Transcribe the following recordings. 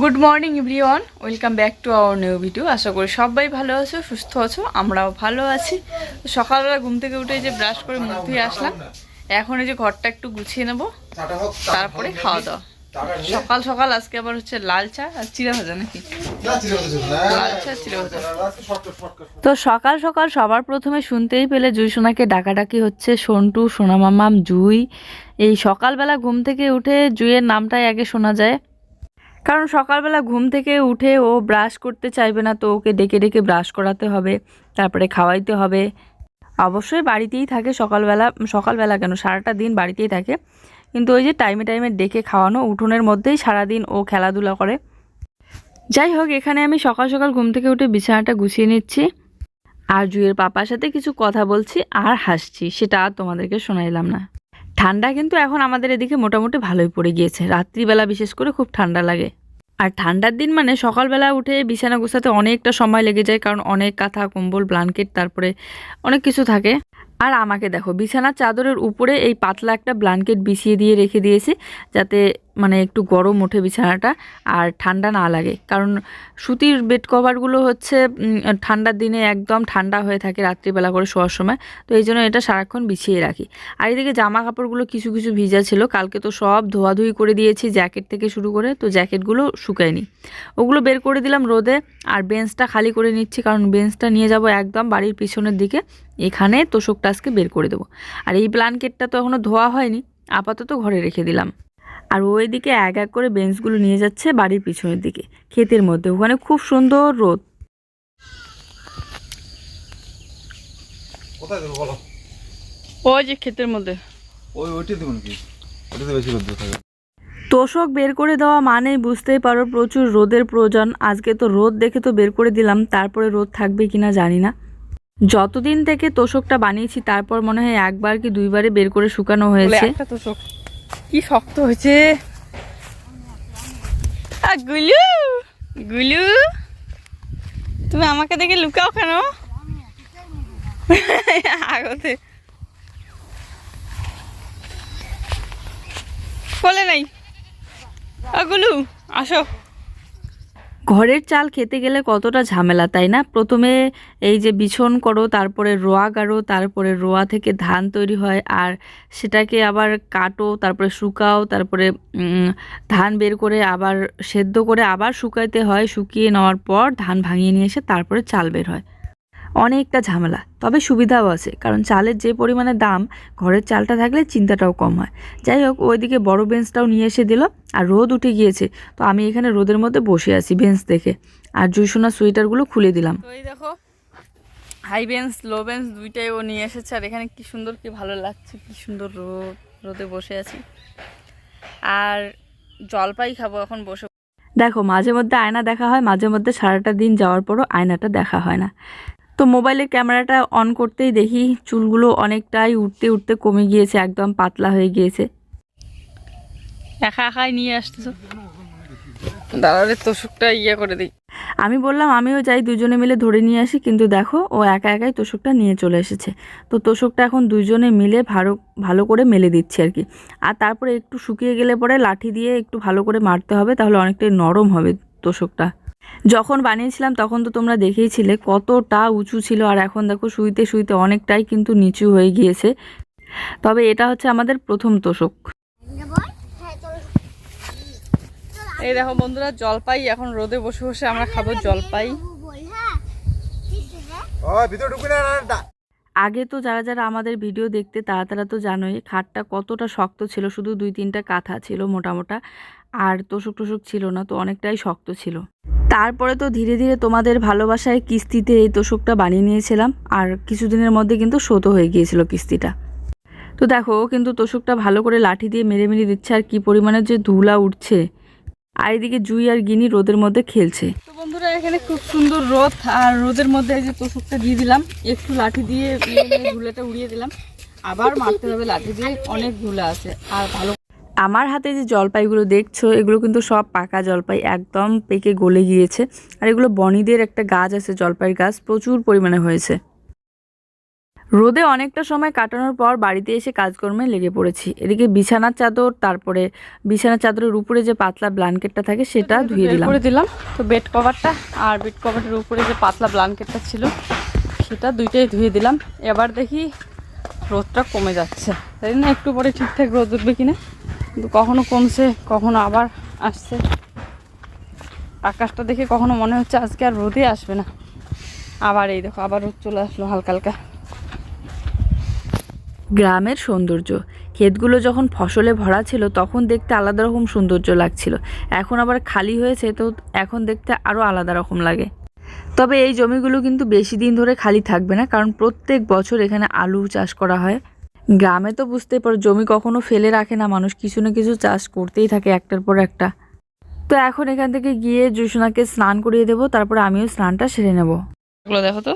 Good morning everyone welcome back to our new video আশা করি সবাই ভালো আছো সুস্থ আছো আমরাও ভালো আছি। সকালবেলা ঘুম থেকে উঠে যে ব্রাশ করে মুখ ধুয়ে আসলাম। এখন এই যে ঘরটা একটু গুছিয়ে নেব। তারপরে খাওয়া দাওয়া। সকাল সকাল আজকে আবার হচ্ছে লাল চা আর চিড়া ভাজা নাকি? লাল চা তো সকাল সকাল সবার প্রথমে শুনতেই পেলে জুই সোনাকে ডাকাডাকি হচ্ছে সন্টু সোনামামাম জুই। এই সকালবেলা ঘুম থেকে উঠে জুইয়ের নামটাই আগে শোনা যায়। কারণ সকালবেলা ঘুম থেকে উঠে ও ব্রাশ করতে চাইবে না তো ওকে ডেকে ডেকে ব্রাশ করাতে হবে তারপরে খাওয়াইতে হবে। অবশ্যই বাড়িতেই থাকে সকালবেলা সকালবেলা কেন? সারাটা দিন বাড়িতেই থাকে। কিন্তু ওই যে টাইমে টাইমে ডেকে খাওয়ানো উঠোনের মধ্যেই সারাদিন ও খেলাধুলা করে। যাই হোক, এখানে আমি সকাল সকাল ঘুম থেকে উঠে বিছানাটা গুছিয়ে নিচ্ছি। আর জুয়ের পাপার সাথে কিছু কথা বলছি আর হাসছি, সেটা আর তোমাদেরকে শোনাইলাম না। ঠান্ডা কিন্তু এখন আমাদের এদিকে মোটামুটি ভালোই পড়ে গিয়েছে। রাত্রিবেলা বিশেষ করে খুব ঠান্ডা লাগে। আর ঠান্ডার দিন মানে সকালবেলা উঠে বিছানা গোছাতে অনেকটা সময় লেগে যায়, কারণ অনেক কাঁথা, কম্বল ব্ল্যাঙ্কেট তারপরে অনেক কিছু থাকে। আর আমাকে দেখো, বিছানার চাদরের উপরে এই পাতলা একটা ব্ল্যাঙ্কেট বিছিয়ে দিয়ে রেখে দিয়েছে, যাতে মানে একটু গরম ওঠে বিছানাটা আর ঠান্ডা না লাগে। কারণ সুতির বেড কভারগুলো হচ্ছে ঠান্ডার দিনে একদম ঠান্ডা হয়ে থাকে রাত্রিবেলা করে শোয়ার সময়। তো এই জন্য এটা সারাক্ষণ বিছিয়ে রাখি। আর এদিকে জামা কাপড়গুলো কিছু কিছু ভিজা ছিল। কালকে তো সব ধোয়াধুয়ি করে দিয়েছি, জ্যাকেট থেকে শুরু করে। তো জ্যাকেটগুলো শুকায়নি। ওগুলো বের করে দিলাম রোদে আর বেঞ্চটা খালি করে নিচ্ছি। কারণ বেঞ্চটা নিয়ে যাব একদম বাড়ির পিছনের দিকে। এখানে তোষকটা আজকে বের করে দেবো। আর এই ব্ল্যাঙ্কেটটা তো এখনও ধোয়া হয়নি। আপাতত ঘরে রেখে দিলাম। আর ওই দিকে এক এক করে বেঞ্চগুলো নিয়ে যাচ্ছে বাড়ির পিছনের দিকে ক্ষেতের মধ্যে। ওখানে খুব সুন্দর রোদ। কোথায় দেবো বলো? ওই যে ক্ষেতের মধ্যে। ওই ওইটা দেবো নাকি? ওটাতে বেশি রোদ্র থাকে তোষক বের করে দেওয়া মানেই বুঝতেই পারো প্রচুর রোদের প্রয়োজন। আজকে তো রোদ দেখে তো বের করে দিলাম তারপরে রোদ থাকবে কিনা জানি না। যতদিন থেকে তোষকটা বানিয়েছি তারপর মনে হয় একবার কি দুইবারে বের করে শুকানো হয়েছে। একটা তোষক। কি শক্ত হয়েছে? গুলু! গুলু! তুমি আমাকে দেখে লুকাও কেন? আগতে। বলে নাই। গুলু, আসো। ঘরের চাল খেতে গেলে কতটা ঝামেলা, তাই না? প্রথমে এই যে বিছন করো, তারপরে রোয়া গাড়ো, তারপরে রোয়া থেকে ধান তৈরি হয়, আর সেটাকে আবার কাটো, তারপরে শুকাও, তারপরে ধান বের করে আবার সেদ্ধ করে আবার শুকাইতে হয়, শুকিয়ে নেওয়ার পর ধান ভাঙিয়ে নিয়ে এসে তারপরে চাল বের হয়। অনেকটা ঝামেলা তবে সুবিধাও আছে কারণ চালের যে পরিমাণে দাম ঘরের চালটা থাকলে চিন্তাটাও কম হয়। যাই হোক ওইদিকে বড় বেঞ্চটাও নিয়ে এসে দিল আর রোদ উঠে গিয়েছে তো আমি এখানে রোদের মধ্যে বসে আছি বেঞ্চ দেখে। আর জুইসোনা সোয়েটারগুলো খুলে দিলাম। এই দেখো হাই বেঞ্চ লো বেঞ্চ দুইটাই ও নিয়ে এসেছে আর এখানে কি সুন্দর কি ভালো লাগছে কি সুন্দর রোদ রোদে বসে আছি। আর জলপাই খাব এখন বসে। দেখো মাঝে মধ্যে আয়না দেখা হয় মাঝে মধ্যে সারাটা দিন যাওয়ার পরও আয়নাটা দেখা হয় না। তো মোবাইলের ক্যামেরাটা অন করতেই দেখি চুলগুলো অনেকটাই উঠতে উঠতে কমে গিয়েছে একদম পাতলা হয়ে গিয়েছে। একা একাই নিয়ে আসতেছো? দাঁড়ালে তোষকটা ইয়ে করে দিই। আমি বললাম আমিও যাই দুজনে মিলে ধরে নিয়ে আসি কিন্তু দেখো ও একা একাই তোষকটা নিয়ে চলে এসেছে। তো তোষকটা এখন দুজনে মিলে ভালো ভালো করে মেলে দিচ্ছি আর কি। আর তারপরে একটু শুকিয়ে গেলে পরে লাঠি দিয়ে একটু ভালো করে মারতে হবে তাহলে অনেকটাই নরম হবে তোষকটা। যখন বানিয়েছিলাম তখন তো তোমরা দেখেইছিলে কতটা উঁচু ছিল আর এখন দেখো শুইতে শুইতে অনেকটাই কিন্তু নিচু হয়ে গিয়েছে। তবে এটা হচ্ছে আমাদের প্রথম তোষক। এই দেখো বন্ধুরা জলপাই। এখন রোদে বসে বসে আমরা খাব জলপাই। আগে তো যারা যারা আমাদের ভিডিও দেখতে তারা তারা তো জানোই খাটটা কতটা শক্ত ছিল শুধু দুই তিনটা কাঁথা ছিল মোটামোটা মোটা আর তোষক টোষক ছিল না তো অনেকটাই শক্ত ছিল। তারপরে তো ধীরে ধীরে তোমাদের ভালোবাসায় কিস্তিতে এই তোষকটা বানিয়ে নিয়েছিলাম। আর কিছুদিনের মধ্যে কিন্তু শোধও হয়ে গিয়েছিল কিস্তিটা। তো দেখো কিন্তু তোষকটা ভালো করে লাঠি দিয়ে মেরে মেরে দিচ্ছে আর কি পরিমাণে যে ধুলা উঠছে। আর এদিকে জুই আর গিনি রোদের মধ্যে খেলছে। তো বন্ধুরা, এখানে খুব সুন্দর রোদ। আর রোদের মধ্যে এই যে তোষকটা দিয়ে দিলাম, একটু লাঠি দিয়ে ধুলাটা উড়িয়ে দিলাম। আবার মারতে হবে, লাঠি দিয়ে অনেক ধুলা আছে। আর ভালো আমার হাতে যে জলপাইগুলো দেখছ এগুলো কিন্তু সব পাকা জলপাই একদম পেকে গলে গিয়েছে। আর এগুলো বনিদের একটা গাছ আছে জলপাইয়ের গাছ প্রচুর পরিমাণে হয়েছে। রোদে অনেকটা সময় কাটানোর পর বাড়িতে এসে কাজকর্মে লেগে পড়েছি। এদিকে বিছানার চাদর তারপরে বিছানার চাদরের উপরে যে পাতলা ব্ল্যাঙ্কেটটা থাকে সেটা ধুয়ে দিলাম। করে দিলাম। তো বেড কভারটা আর বেড কভারের উপরে যে পাতলা ব্ল্যাঙ্কেটটা ছিল সেটা দুইটাই ধুয়ে দিলাম। এবার দেখি রোদটা কমে যাচ্ছে। তাই না একটু পরে ঠিকঠাক রোদ উঠবে কিনা। কিন্তু কখনো কমছে, কখনো আবার আসছে। আকাশটা দেখে কখনো মনে হচ্ছে আজকে আর রোদে আসবে না। আবার এই দেখো, আবার রোদ চলে আসলো হালকা হালকা গ্রামের সৌন্দর্য। ক্ষেতগুলো যখন ফসলে ভরা ছিল, তখন দেখতে আলাদা রকম সৌন্দর্য লাগছিল। এখন আবার খালি হয়েছে, তো এখন দেখতে আরও আলাদা রকম লাগে। তবে এই জমিগুলো কিন্তু বেশি দিন ধরে খালি থাকবে না, কারণ প্রত্যেক বছর এখানে আলু চাষ করা হয়। গ্রামে তো বুঝতেই পারো, জমি কখনো ফেলে রাখে না মানুষ, কিছু না কিছু চাষ করতেই থাকে একটার পর একটা। তো এখন এখান থেকে গিয়ে জুসোনাকে স্নান করিয়ে দেবো, তারপরে আমিও স্নানটা সেরে নেব। দেখো তো।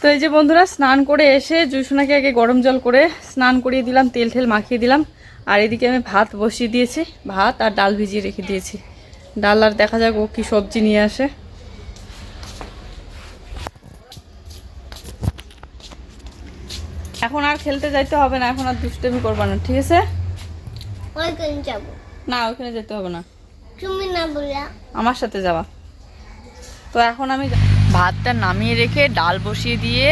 তো এই যে বন্ধুরা, স্নান করে এসে জুসোনাকে আগে গরম জল করে স্নান করিয়ে দিলাম, তেল ঠেল মাখিয়ে দিলাম, আর এদিকে আমি ভাত বসিয়ে দিয়েছি, ভাত আর ডাল ভিজিয়ে রেখে দিয়েছি। ডাল আর দেখা যাক ও কি সবজি নিয়ে আসে। এখন আর খেলতে যাইতে হবে না এখন আর দুষ্টামি করবা না ঠিক আছে? ওইখানে যাব। না ওখানে যেতে হবে না। তুমি না বললা। আমার সাথে যাওয়া তো এখন আমি ভাতটা নামিয়ে রেখে ডাল বসিয়ে দিয়ে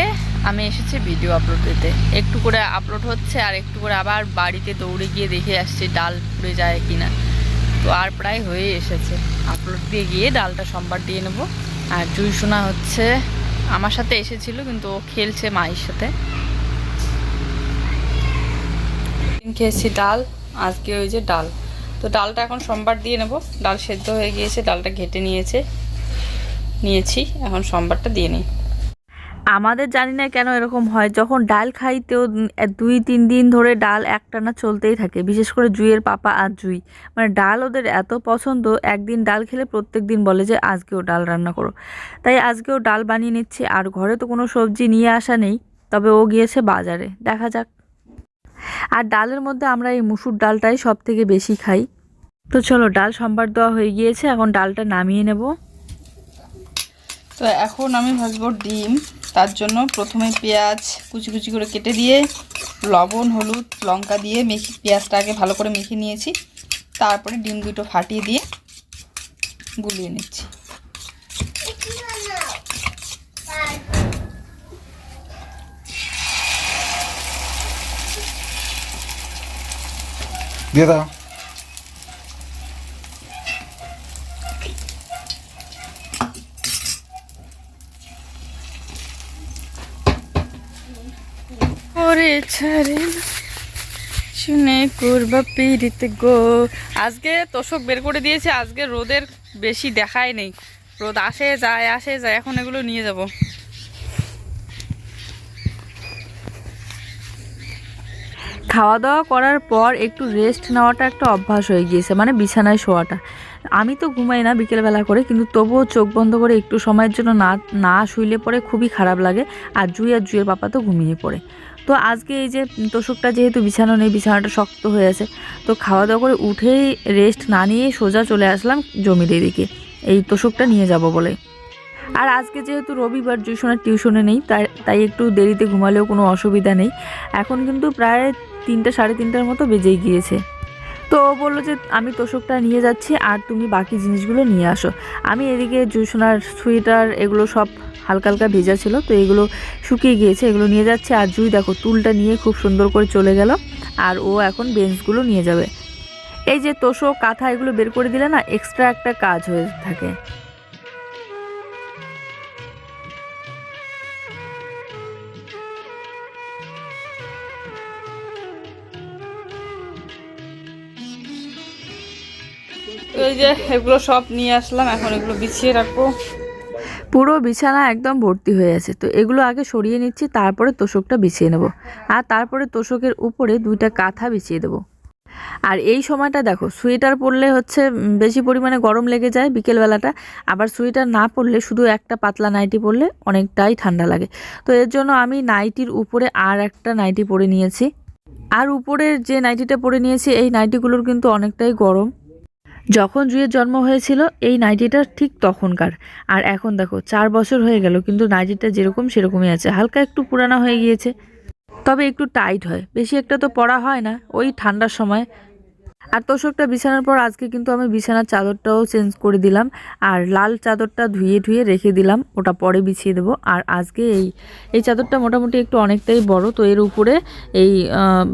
আমি এসেছি ভিডিও আপলোড দিতে। একটু করে আপলোড হচ্ছে আর একটু করে আবার বাড়িতে দৌড়ে গিয়ে দেখে আসছি ডাল পুড়ে যায় কিনা। তো আর প্রায় হয়ে এসেছে। আপলোড দিয়ে গিয়ে ডালটা সোমবার দিয়ে নেব। আর জুই সোনা হচ্ছে আমার সাথে এসেছিল, কিন্তু ও খেলছে মায়ের সাথে। খেয়েছি ডাল, আজকে ওই যে ডাল। তো ডালটা এখন সোমবার দিয়ে নেব। ডাল সেদ্ধ হয়ে গিয়েছে, ডালটা ঘেটে নিয়েছে, নিয়েছি। এখন সোমবারটা দিয়ে নিই। আমাদের জানি না কেন এরকম হয়। যখন ডাল খাইতেও দুই, তিন দিন ধরে ডাল একটানা চলতেই থাকে। বিশেষ করে জুইয়ের পাপা আর জুই। মানে ডাল ওদের এত পছন্দ, একদিন ডাল খেলে প্রত্যেক দিন বলে যে আজকেও ডাল রান্না করো। তাই আজকেও ডাল বানিয়ে নিচ্ছি। আর ঘরে তো কোনো সবজি নিয়ে আসা নেই। তবে ও গিয়েছে বাজারে। দেখা যাক। আর ডালের মধ্যে আমরা এই মুসুর ডালটাই সব থেকে বেশি খাই। তো চলো, ডাল সম্বার দেওয়া হয়ে গিয়েছে। এখন ডালটা নামিয়ে নেব। তো এখন আমি ভাজবো ডিম। তার জন্য প্রথমে পেঁয়াজ কুচি কুচি করে কেটে দিয়ে, লবণ, হলুদ, লঙ্কা দিয়ে মেখে পেঁয়াজটা আগে ভালো করে মেখে নিয়েছি। তারপরে ডিম দুটো ফাটিয়ে দিয়ে গুলিয়ে নিচ্ছি। দিয়ে দাও। শুনে করবা পিড়িতে গো। আজকে তোষক বের করে দিয়েছে, আজকে রোদের বেশি দেখাই নেই। রোদ আসে, যায় আসে, যায়, এখন এগুলো নিয়ে যাব। খাওয়া দাওয়া করার পর একটু রেস্ট নেওয়াটা একটা অভ্যাস হয়ে গিয়েছে মানে বিছানায় শোয়াটা। আমি তো ঘুমাই না বিকেলবেলা করে, কিন্তু তবুও চোখ বন্ধ করে একটু সময়ের জন্য না না শুইলে পরে খুবই খারাপ লাগে, আর জুই আর জুইয়ের পাপা তো ঘুমিয়ে পড়ে। তো আজকে এই যে তোষকটা যেহেতু বিছানো নেই, বিছানাটা শক্ত হয়ে আছে, তো খাওয়া দাওয়া করে উঠেই রেস্ট না নিয়ে সোজা চলে আসলাম জমির এদিকে। এই তোষকটা নিয়ে যাব বলে। আর আজকে যেহেতু রবিবার জুসনের টিউশনে নেই, তাই তাই একটু দেরিতে ঘুমালেও কোনো অসুবিধা নেই। এখন কিন্তু প্রায় তিনটা, সাড়ে তিনটার মতো বেজেই গিয়েছে। তো ও বলল যে, আমি তোষকটা নিয়ে যাচ্ছি, আর তুমি বাকি জিনিসগুলো নিয়ে আসো। আমি এদিকে জুসোনার সোয়েটার এগুলো সব হালকা হালকা ভেজা ছিল, তো এগুলো শুকিয়ে গিয়েছে, এগুলো নিয়ে যাচ্ছে। আর জুই দেখো, তুলটা নিয়ে খুব সুন্দর করে চলে গেল, আর ও এখন বেঞ্চগুলো নিয়ে যাবে। এই যে তোষক, কাঁথা এগুলো বের করে দিলে না এক্সট্রা একটা কাজ হয়ে থাকে। এই যে এগুলো সব নিয়ে আসলাম, এখন এগুলো বিছিয়ে রাখব। পুরো বিছানা একদম ভর্তি হয়ে আছে। তো এগুলো আগে সরিয়ে নিচ্ছি, তারপরে তোষকটা বিছিয়ে নেব। আর তারপরে তোষকের উপরে দুইটা কাঁথা বিছিয়ে দেবো। আর এই সময়টা দেখো, সোয়েটার পরলে হচ্ছে বেশি পরিমাণে গরম লেগে যায় বিকেলবেলাটা। আবার সোয়েটার না পরলে, শুধু একটা পাতলা নাইটি পরলে অনেকটাই ঠান্ডা লাগে। তো এর জন্য আমি নাইটির উপরে আর একটা নাইটি পরে নিয়েছি। আর উপরের যে নাইটিটা পরে নিয়েছি, এই নাইটিগুলোর কিন্তু অনেকটাই গরম। যখন জুয়ের জন্ম হয়েছিল, এই নাইটিটা ঠিক তখনকার। আর এখন দেখো, চার বছর হয়ে গেল, কিন্তু নাইটিটা যেরকম সেরকমই আছে। হালকা একটু পুরানো হয়ে গিয়েছে, তবে একটু টাইট হয়। বেশি একটা তো পরা হয় না, ওই ঠান্ডার সময়। আর তোষকটা বিছানার পর আজকে কিন্তু আমি বিছানার চাদরটাও চেঞ্জ করে দিলাম, আর লাল চাদরটা ধুয়ে ধুয়ে রেখে দিলাম, ওটা পরে বিছিয়ে দেবো। আর আজকে এই এই চাদরটা মোটামুটি একটু অনেকটাই বড়, তো এর উপরে এই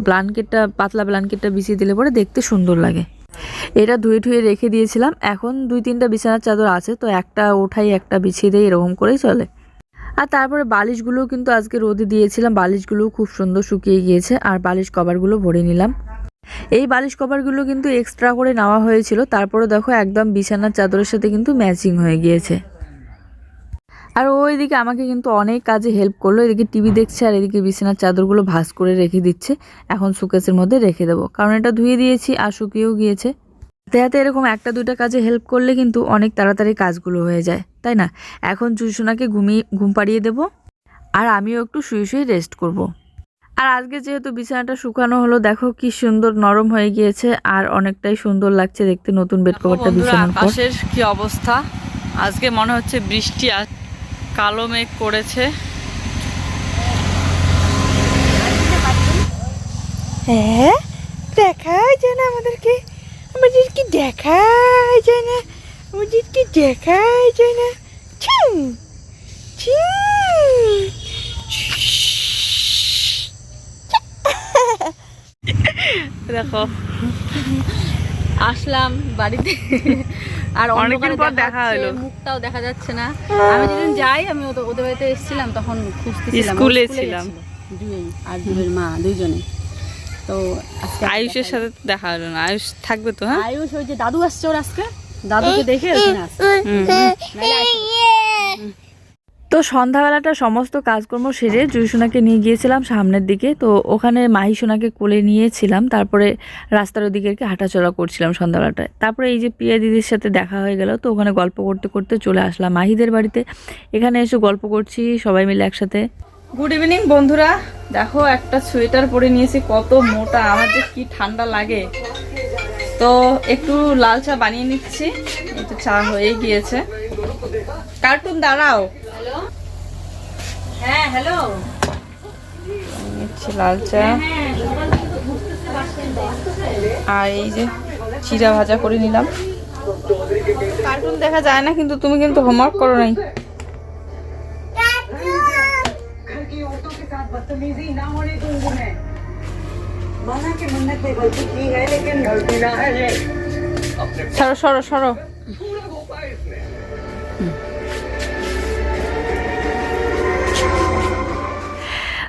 ব্লাঙ্কেটটা পাতলা ব্লাঙ্কেটটা বিছিয়ে দিলে পরে দেখতে সুন্দর লাগে। এটা ধুয়ে ধুয়ে রেখে দিয়েছিলাম। এখন দুই তিনটা বিছানার চাদর আছে, তো একটা ওঠাই একটা বিছিয়ে দেয় এরকম করেই চলে। আর তারপরে বালিশগুলো কিন্তু আজকে রোদে দিয়েছিলাম। বালিশগুলোও খুব সুন্দর শুকিয়ে গিয়েছে, আর বালিশ কভারগুলো ভরে নিলাম। এই বালিশ কভারগুলো কিন্তু এক্সট্রা করে নেওয়া হয়েছিল। তারপরে দেখো একদম বিছানার চাদরের সাথে কিন্তু ম্যাচিং হয়ে গিয়েছে। আর ওইদিকে আমাকে কিন্তু অনেক কাজে হেল্প করল। এদিকে টিভি দেখছে আর এদিকে বিছানার চাদরগুলো ভাঁজ করে রেখে দিচ্ছে। এখন সুকেসের মধ্যে রেখে দেবো। কারণ এটা ধুয়ে দিয়েছি আর শুকিয়েও গিয়েছে। হাতে হাতে এরকম একটা দুইটা কাজে হেল্প করলে কিন্তু অনেক তাড়াতাড়ি কাজগুলো হয়ে যায় তাই না? এখন চুষুনাকে ঘুমিয়ে ঘুম পাড়িয়ে দেবো। আর আমিও একটু শুয়ে শুয়ে রেস্ট করব। আর আজকে যেহেতু বিছানাটা শুকানো হলো দেখো কি সুন্দর নরম হয়ে গিয়েছে। আর অনেকটাই সুন্দর লাগছে দেখতে নতুন বেড কভারটা বিছানার পর। আকাশের কি অবস্থা? আজকে মনে হচ্ছে বৃষ্টি কালো মেঘ করেছে। হ্যাঁ দেখাই যায় না আমাদেরকে। আমাদেরকে দেখাই যায় না? আমাদেরকে দেখাই যায় না? ছিং ছিং দেখো। আসলাম বাড়িতে। আর অনেকদিন পর দেখা হলো। মুখটাও দেখা যাচ্ছে না। আমি যেদিন যাই আমি ওদের বাড়িতে এসেছিলাম তখন খুঁজতেছিলাম ও স্কুলে ছিলাম। আর দুবের মা দুইজনে। তো আয়ুষের সাথে দেখা হলো না। আয়ুষ থাকবে তো হ্যাঁ? আয়ুষ ওই যে দাদু আসছে ওর আজকে। দাদুকে দেখে আসছে। তো সন্ধ্যাবেলাটা সমস্ত কাজকর্ম সেরে জুইসোনাকে নিয়ে গিয়েছিলাম সামনের দিকে। তো ওখানে মাহিসোনাকে কোলে নিয়েছিলাম, তারপরে রাস্তার ওদিকে আর কি হাঁটাচলা করছিলাম সন্ধ্যাবেলাটায়। তারপরে এই যে প্রিয়া দিদির সাথে দেখা হয়ে গেল, তো ওখানে গল্প করতে করতে চলে আসলাম মাহিদের বাড়িতে। এখানে এসে গল্প করছি, সবাই মিলে একসাথে। গুড ইভিনিং বন্ধুরা। দেখো, একটা সোয়েটার পরে নিয়েছি, কত মোটা, আমার যে কি ঠান্ডা লাগে। তো একটু লাল চা বানিয়ে নিচ্ছি একটু চা হয়ে গিয়েছে। কার্টুন, দাঁড়াও। হ্যাঁ হ্যালো নিচ্ছি লাল চা। আর এই যে চিরা ভাজা করে নিলাম। কার্টুন দেখা যায় না কিন্তু তুমি কিন্তু হোমওয়ার্ক করো নাই। সরো সরো সরো।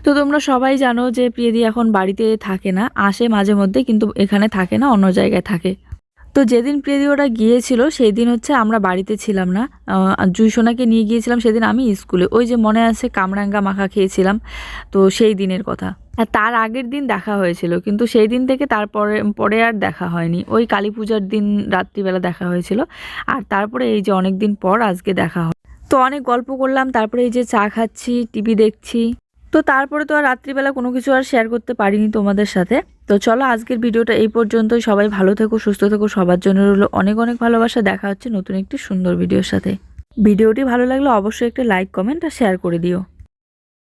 তো তোমরা সবাই জানো যে প্রিয়দি এখন বাড়িতে থাকে না, আসে মাঝে মধ্যে কিন্তু এখানে থাকে না, অন্য জায়গায় থাকে। তো যেদিন প্রিয়দি ওরা গিয়েছিল সেই দিন হচ্ছে আমরা বাড়িতে ছিলাম না। জুইসোনাকে নিয়ে গিয়েছিলাম সেদিন আমি স্কুলে। ওই যে মনে আছে কামরাঙ্গা মাখা খেয়েছিলাম, তো সেই দিনের কথা। আর তার আগের দিন দেখা হয়েছিল, কিন্তু সেই দিন থেকে তারপরে, পরে আর দেখা হয়নি। ওই কালী পূজার দিন রাত্রিবেলা দেখা হয়েছিল, আর তারপরে এই যে অনেক দিন পর আজকে দেখা হয়। তো অনেক গল্প করলাম, তারপরে এই যে চা খাচ্ছি, টিভি দেখছি। তো তারপরে তো আর রাত্রিবেলা কোনো কিছু আর শেয়ার করতে পারিনি তোমাদের সাথে। তো চলো আজকের ভিডিওটা এই পর্যন্ত সবাই ভালো থেকো, সুস্থ থেকো। সবার জন্য রইল অনেক অনেক ভালোবাসা। দেখা হচ্ছে নতুন একটি সুন্দর ভিডিওর সাথে। ভিডিওটি ভালো লাগলে অবশ্যই একটা লাইক কমেন্ট আর শেয়ার করে দিও।